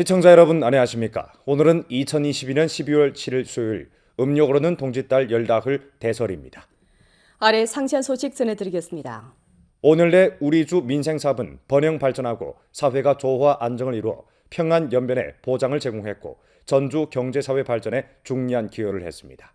시청자 여러분 안녕하십니까? 오늘은 2022년 12월 7일 수요일 음력으로는 동짓달 열다흘 대설입니다. 아래 상세한 소식 전해드리겠습니다. 오늘 내 우리 주 민생 사업은 번영 발전하고 사회가 조화 안정을 이루어 평안 연변에 보장을 제공했고 전주 경제 사회 발전에 중요한 기여를 했습니다.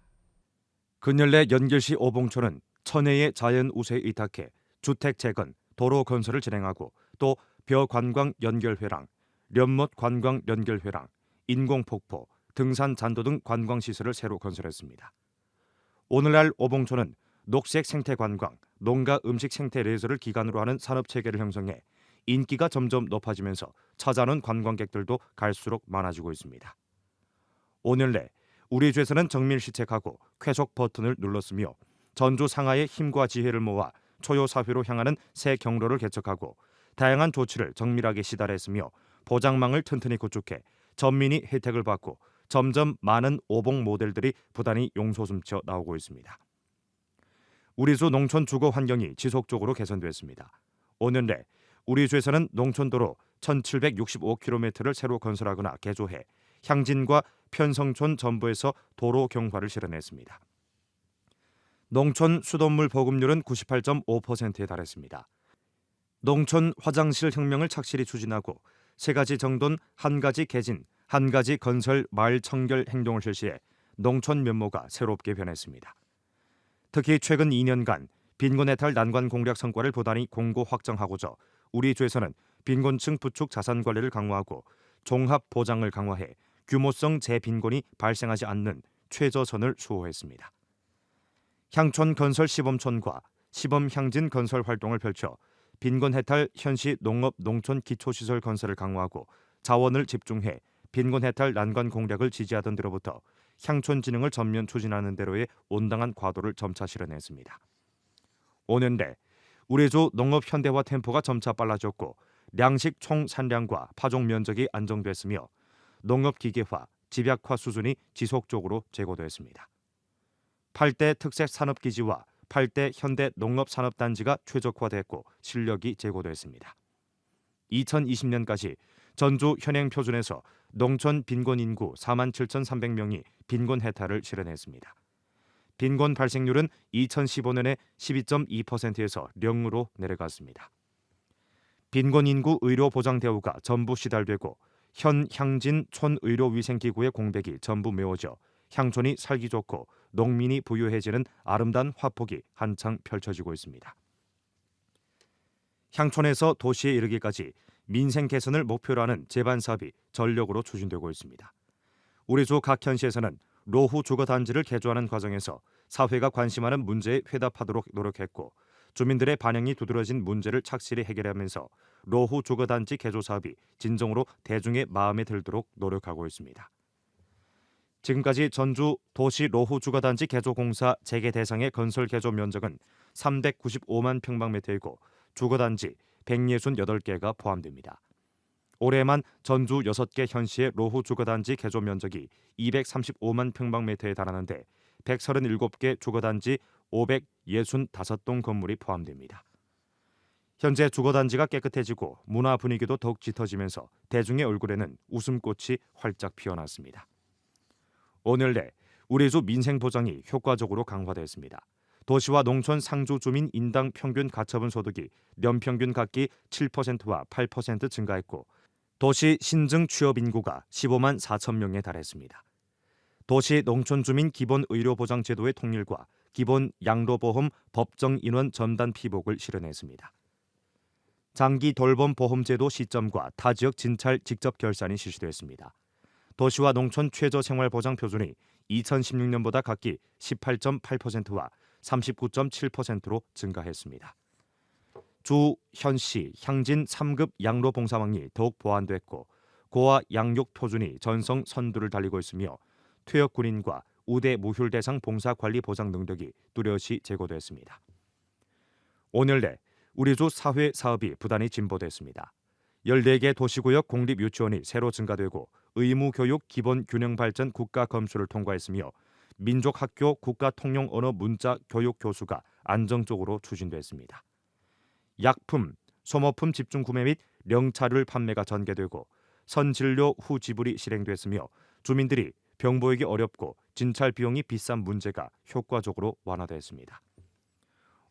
근열 내 연결시 오봉초는 천혜의 자연 우세에 의탁해 주택 재건, 도로 건설을 진행하고 또 벼관광 연결회랑, 연못 관광 연결회랑, 인공폭포, 등산 잔도 등 관광 시설을 새로 건설했습니다. 오늘날 오봉초는 녹색 생태 관광, 농가 음식 생태 레저를 기반으로 하는 산업 체계를 형성해 인기가 점점 높아지면서 찾아오는 관광객들도 갈수록 많아지고 있습니다. 오늘 내 우리 주에서는 정밀 시책하고 쾌속 버튼을 눌렀으며 전주 상하의 힘과 지혜를 모아 초요 사회로 향하는 새 경로를 개척하고 다양한 조치를 정밀하게 시달했으며 보장망을 튼튼히 구축해 전민이 혜택을 받고 점점 많은 오봉 모델들이 부단히 용솟음쳐 나오고 있습니다. 우리 주 농촌 주거 환경이 지속적으로 개선됐습니다. 오늘 내 우리 주에서는 농촌도로 1765km를 새로 건설하거나 개조해 향진과 편성촌 전부에서 도로 경과를 실현했습니다. 농촌 수돗물 보급률은 98.5%에 달했습니다. 농촌 화장실 혁명을 착실히 추진하고 세 가지 정돈, 한 가지 개진, 한 가지 건설 마을 청결 행동을 실시해 농촌 면모가 새롭게 변했습니다. 특히 최근 2년간 빈곤 해탈 난관 공략 성과를 보다니 공고 확정하고자 우리 주에서는 빈곤층 부축 자산 관리를 강화하고 종합 보장을 강화해 규모성 재빈곤이 발생하지 않는 최저선을 수호했습니다. 향촌 건설 시범촌과 시범 향진 건설 활동을 펼쳐 빈곤 해탈 현시 농업 농촌 기초시설 건설을 강화하고 자원을 집중해 빈곤 해탈 난관 공략을 지지하던 데로부터 향촌 진흥을 전면 추진하는 대로의 온당한 과도를 점차 실현했습니다. 5년 내 우리 주 농업 현대화 템포가 점차 빨라졌고粮식 총 산량과 파종 면적이 안정됐으며 농업 기계화, 집약화 수준이 지속적으로 제고됐습니다. 8대 특색 산업 기지와 8대 현대 농업산업단지가 최적화됐고 실력이 제고됐습니다. 2020년까지 전주 현행 표준에서 농촌 빈곤 인구 4만 7,300명이 빈곤 해탈을 실현했습니다. 빈곤 발생률은 2015년에 12.2%에서 0으로 내려갔습니다. 빈곤 인구 의료 보장 대우가 전부 시달되고 현 향진 촌 의료 위생 기구의 공백이 전부 메워져 향촌이 살기 좋고 농민이 부유해지는 아름다운 화폭이 한창 펼쳐지고 있습니다. 향촌에서 도시에 이르기까지 민생 개선을 목표로 하는 제반 사업이 전력으로 추진되고 있습니다. 우리 주 각 현시에서는 노후 주거 단지를 개조하는 과정에서 사회가 관심하는 문제에 회답하도록 노력했고 주민들의 반영이 두드러진 문제를 착실히 해결하면서 노후 주거 단지 개조 사업이 진정으로 대중의 마음에 들도록 노력하고 있습니다. 지금까지 전주 도시 노후 주거 단지 개조 공사 재개 대상의 건설 개조 면적은 395만 평방미터이고 주거 단지 168개가 포함됩니다. 올해만 전주 6개 현시의 노후 주거단지 개조 면적이 235만 평방미터에 달하는데 137개 주거단지 565동 건물이 포함됩니다. 현재 주거단지가 깨끗해지고 문화 분위기도 더욱 짙어지면서 대중의 얼굴에는 웃음꽃이 활짝 피어났습니다. 오늘 내 우리 주 민생 보장이 효과적으로 강화됐습니다. 도시와 농촌 상주 주민 인당 평균 가처분 소득이 연평균 각기 7%와 8% 증가했고 도시 신증 취업 인구가 15만 4천 명에 달했습니다. 도시 농촌 주민 기본 의료 보장 제도의 통일과 기본 양로보험 법정 인원 전단 피복을 실현했습니다. 장기 돌봄 보험 제도 시점과 타 지역 진찰 직접 결산이 실시됐습니다. 도시와 농촌 최저 생활 보장 표준이 2016년보다 각기 18.8%와 39.7%로 증가했습니다. 주, 현시, 향진 3급 양로 봉사망이 더욱 보완됐고 고아 양육 표준이 전성 선두를 달리고 있으며 퇴역 군인과 우대 무휴 대상 봉사 관리 보장 능력이 뚜렷이 제고됐습니다. 오늘 내 우리 주 사회 사업이 부단히 진보됐습니다. 14개 도시구역 공립 유치원이 새로 증가되고 의무 교육 기본 균형 발전 국가 검수를 통과했으며 민족 학교 국가 통용 언어 문자 교육 교수가 안정적으로 추진됐습니다. 약품, 소모품 집중 구매 및 명찰을 판매가 전개되고 선진료 후 지불이 실행됐으며 주민들이 병 보이기 어렵고 진찰 비용이 비싼 문제가 효과적으로 완화됐습니다.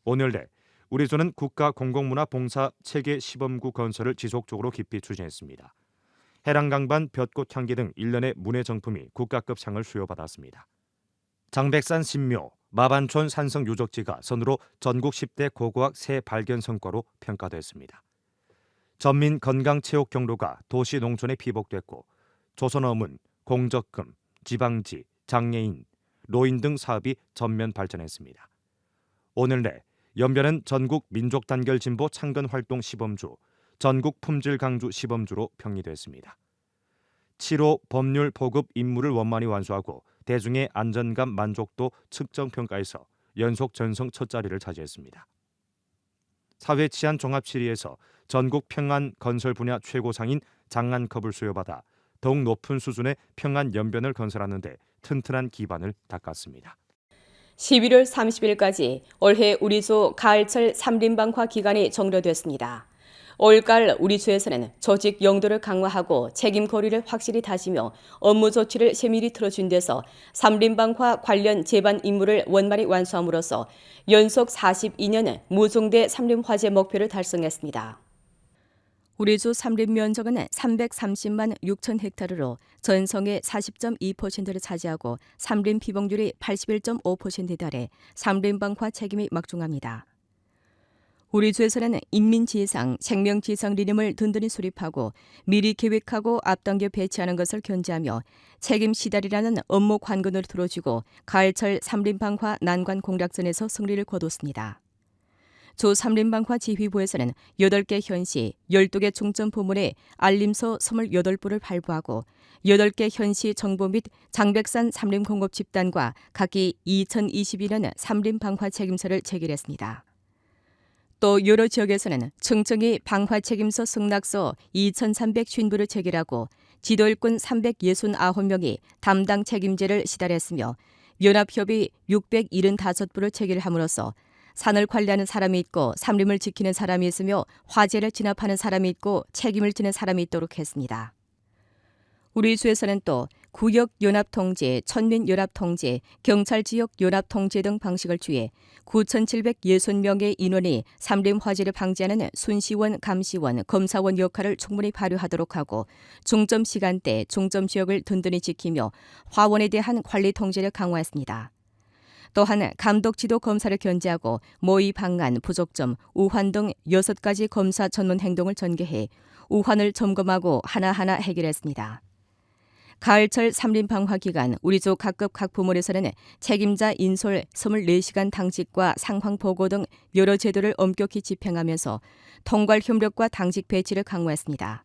오늘 내 우리 조는 국가 공공문화 봉사 체계 시범구 건설을 지속적으로 깊이 추진했습니다. 해랑 강반, 볕꽃 향기 등 일련의 문예 정품이 국가급 상을 수여받았습니다. 장백산 신묘, 마반촌 산성 유적지가 선으로 전국 10대 고고학 새 발견 성과로 평가됐습니다. 전민 건강 체육 경로가 도시 농촌에 피복됐고 조선어문, 공적금, 지방지, 장애인, 노인 등 사업이 전면 발전했습니다. 오늘 내 연변은 전국 민족 단결 진보 창건 활동 시범주, 전국 품질 강주 시범주로 평리됐습니다. 7호 법률 보급 임무를 원만히 완수하고 대중의 안전감 만족도 측정 평가에서 연속 전성 첫 자리를 차지했습니다. 사회 치안 종합 7위에서 전국 평안 건설 분야 최고상인 장안컵을 수여받아 더욱 높은 수준의 평안 연변을 건설하는데 튼튼한 기반을 닦았습니다. 11월 30일까지 올해 우리조 가을철 삼림방화 기간이 종료됐습니다. 올가을 우리조에서는 조직 영도를 강화하고 책임 거리를 확실히 다지며 업무 조치를 세밀히 틀어준 데서 삼림방화 관련 제반 임무를 원만히 완수함으로써 연속 42년 무종대 삼림화재 목표를 달성했습니다. 우리조 삼림 면적은 330만 6천 헥타르로 전성의 40.2%를 차지하고 삼림 비봉률이 81.5%에 달해 삼림 방화 책임이 막중합니다. 우리 주에서는 인민지상, 생명지상 리듬을 든든히 수립하고 미리 계획하고 앞당겨 배치하는 것을 견제하며 책임 시달이라는 업무 관건을 들어주고 가을철 삼림방화 난관 공략전에서 승리를 거뒀습니다. 조 삼림방화 지휘부에서는 8개 현시, 12개 중점 부문에 알림서 28부를 발부하고 8개 현시 정보 및 장백산 삼림공급 집단과 각기 2022년 삼림방화 책임서를 체결했습니다. 또 여러 지역에서는 층층이 방화 책임서 승낙서 2,350부를 체결하고 지도 일꾼 369명이 담당 책임제를 시달했으며 연합협의 675부를 체결함으로써 산을 관리하는 사람이 있고 삼림을 지키는 사람이 있으며 화재를 진압하는 사람이 있고 책임을 지는 사람이 있도록 했습니다. 우리 주에서는 또 구역 연합 통제, 천민 연합 통제, 경찰 지역 연합 통제 등 방식을 취해 9,760명의 인원이 삼림 화재를 방지하는 순시원, 감시원, 검사원 역할을 충분히 발휘하도록 하고 중점 시간대, 중점 지역을 든든히 지키며 화원에 대한 관리 통제를 강화했습니다. 또한 감독 지도 검사를 견제하고 모의 방안, 부족점, 우환 등 6가지 검사 전문 행동을 전개해 우환을 점검하고 하나하나 해결했습니다. 가을철 삼림 방화 기간 우리조 각급 각 부문에서는 책임자 인솔 24시간 당직과 상황 보고 등 여러 제도를 엄격히 집행하면서 통괄 협력과 당직 배치를 강화했습니다.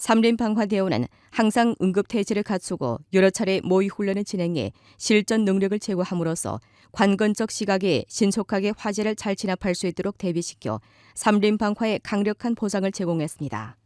삼림 방화 대우는 항상 응급 태세를 갖추고 여러 차례 모의 훈련을 진행해 실전 능력을 제고함으로써 관건적 시각에 신속하게 화재를 잘 진압할 수 있도록 대비시켜 삼림 방화에 강력한 보상을 제공했습니다.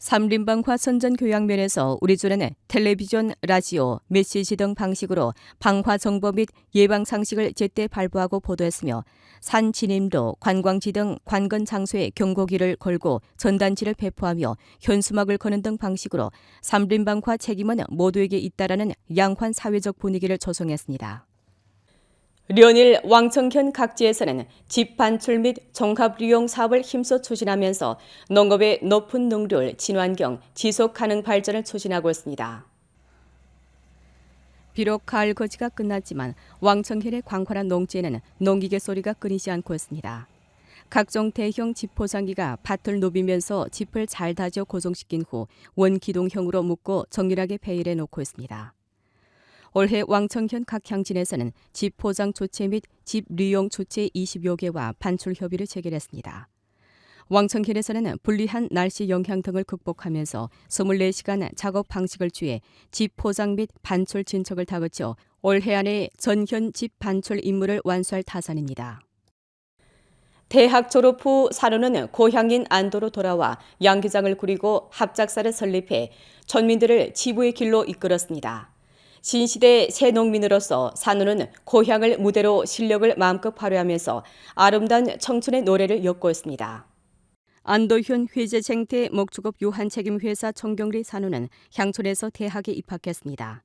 삼림방 화 선전 교양 면에서 우리 조는 텔레비전, 라디오, 메시지 등 방식으로 방화 정보 및 예방 상식을 제때 발부하고 보도했으며 산 진입로, 관광지 등 관건 장소에 경고기를 걸고 전단지를 배포하며 현수막을 거는 등 방식으로 삼림방화 책임은 모두에게 있다라는 양환 사회적 분위기를 조성했습니다. 련일 왕청현 각지에서는 집 반출 및 종합利用 사업을 힘써 추진하면서 농업의 높은 능률, 친환경, 지속 가능 발전을 추진하고 있습니다. 비록 가을 거지가 끝났지만 왕청현의 광활한 농지에는 농기계 소리가 끊이지 않고 있습니다. 각종 대형 집 포장기가 밭을 누비면서 짚을 잘 다져 고정시킨 후 원기둥형으로 묶고 정밀하게 배일해 놓고 있습니다. 올해 왕청현 각 향진에서는 집 포장 조체 및집 리용 조체 20여 개와 반출 협의를 체결했습니다. 왕청현에서는 불리한 날씨 영향 등을 극복하면서 24시간 작업 방식을 취해 집 포장 및 반출 진척을 다그쳐 올해 안에 전현 집 반출 임무를 완수할 타산입니다. 대학 졸업 후 사료는 고향인 안도로 돌아와 양기장을 꾸리고 합작사를 설립해 전민들을 지부의 길로 이끌었습니다. 신시대 새 농민으로서 산우는 고향을 무대로 실력을 마음껏 발휘하면서 아름다운 청춘의 노래를 엮고 있습니다. 안도현 회재생태 목축업 유한책임회사 정경리 산호는 향촌에서 대학에 입학했습니다.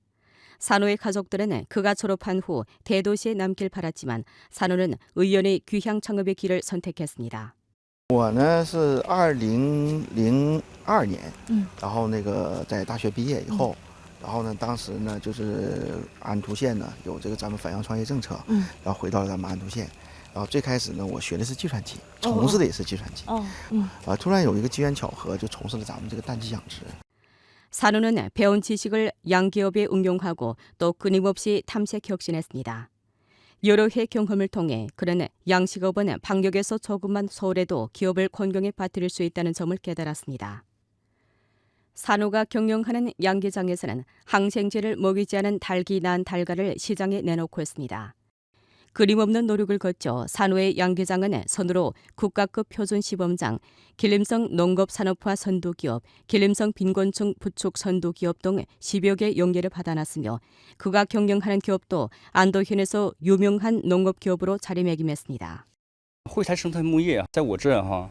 산호의 가족들은 그가 졸업한 후 대도시에 남길 바랐지만 산호는 의연의 귀향 창업의 길을 선택했습니다. 我呢是二零零二年，嗯，然后那个在大学毕业以后， 然后呢，当时呢就是安图县呢有这个咱们返乡创业政策，嗯，然后回到了咱们安图县，然后最开始呢我学的是计算机，从事的也是计算机，哦，嗯，啊，突然有一个机缘巧合，就从事了咱们这个蛋鸡养殖。 산호는 배운 지식을 양기업에 응용하고 또 끊임없이 탐색 혁신했습니다. 여러 해 경험을 통해 그는 양식업은 방역에서 조금만 소홀해도 기업을 건강에 빠뜨릴 수 있다는 점을 깨달았습니다. 산호가 경영하는 양계장에서는 항생제를 먹이지 않은 닭이 낳은 달걀을 시장에 내놓고 있습니다. 그림없는 노력을 거쳐 산호의 양계장은 선으로 국가급 표준 시범장, 길림성 농업산업화 선도기업, 길림성 빈곤층 부축 선도기업 등 10여 개 용례를 받아놨으며 그가 경영하는 기업도 안도현에서 유명한 농업기업으로 자리매김했습니다. 惠台生态牧业啊，在我这哈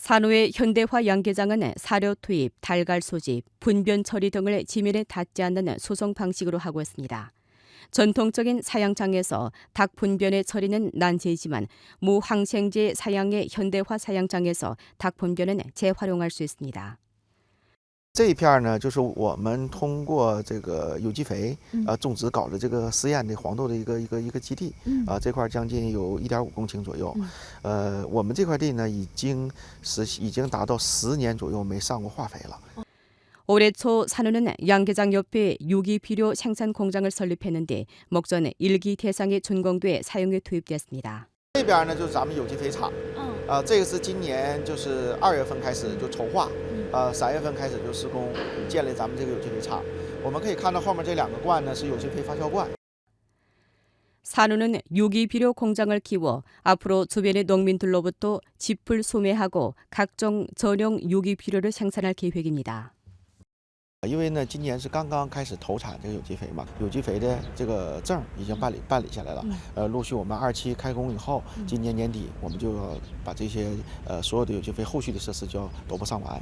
산호의 현대화 양계장은 사료 투입, 달걀 소집, 분변 처리 등을 지면에 닿지 않는 수송 방식으로 하고 있습니다. 전통적인 사양장에서 닭 분변의 처리는 난제이지만 무항생제 사양의 현대화 사양장에서 닭 분변은 재활용할 수 있습니다. 这一片儿呢，就是我们通过这个有机肥嗯呃种植搞的这个实验的黄豆的一个一个一个基地嗯啊，这块儿将近有一点五公顷左右嗯。呃，我们这块地呢，已经是已经达到十年左右没上过化肥了。 올해 초 산호는 양계장 옆에 유기비료 생산 공장을 설립했는데 목전 일기 대상의 준공돼 사용에 투입됐습니다. 这边呢就是咱们有机肥厂，嗯啊，这个是今年就是二月份开始就筹划， 嗯啊，三月份开始就施工建立咱们这个有机肥厂。我们可以看到后面这两个罐呢是有机肥发酵罐。 산호는 유기비료 공장을 키워 앞으로 주변의 농민들로부터 짚을 소매하고 각종 전용 유기비료를 생산할 계획입니다. 因为呢，今年是刚刚开始投产这个有机肥嘛，有机肥的这个证儿已经办理办理下来了。嗯呃，陆续我们二期开工以后，嗯今年年底我们就要把这些呃所有的有机肥后续的设施就要都部上完。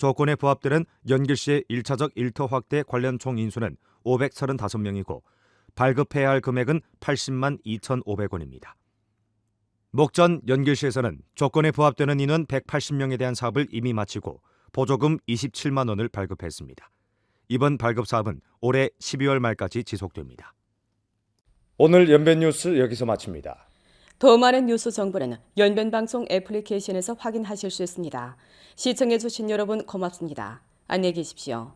조건에 부합되는 연결시의 1차적 일터 확대 관련 총 인수는 535명이고 발급해야 할 금액은 80만 2,500원입니다. 목전 연결시에서는 조건에 부합되는 인원 180명에 대한 사업을 이미 마치고 보조금 27만 원을 발급했습니다. 이번 발급 사업은 올해 12월 말까지 지속됩니다. 오늘 연변 뉴스 여기서 마칩니다. 더 많은 뉴스 정보는 연변 방송 애플리케이션에서 확인하실 수 있습니다. 시청해 주신 여러분 고맙습니다. 안녕히 계십시오.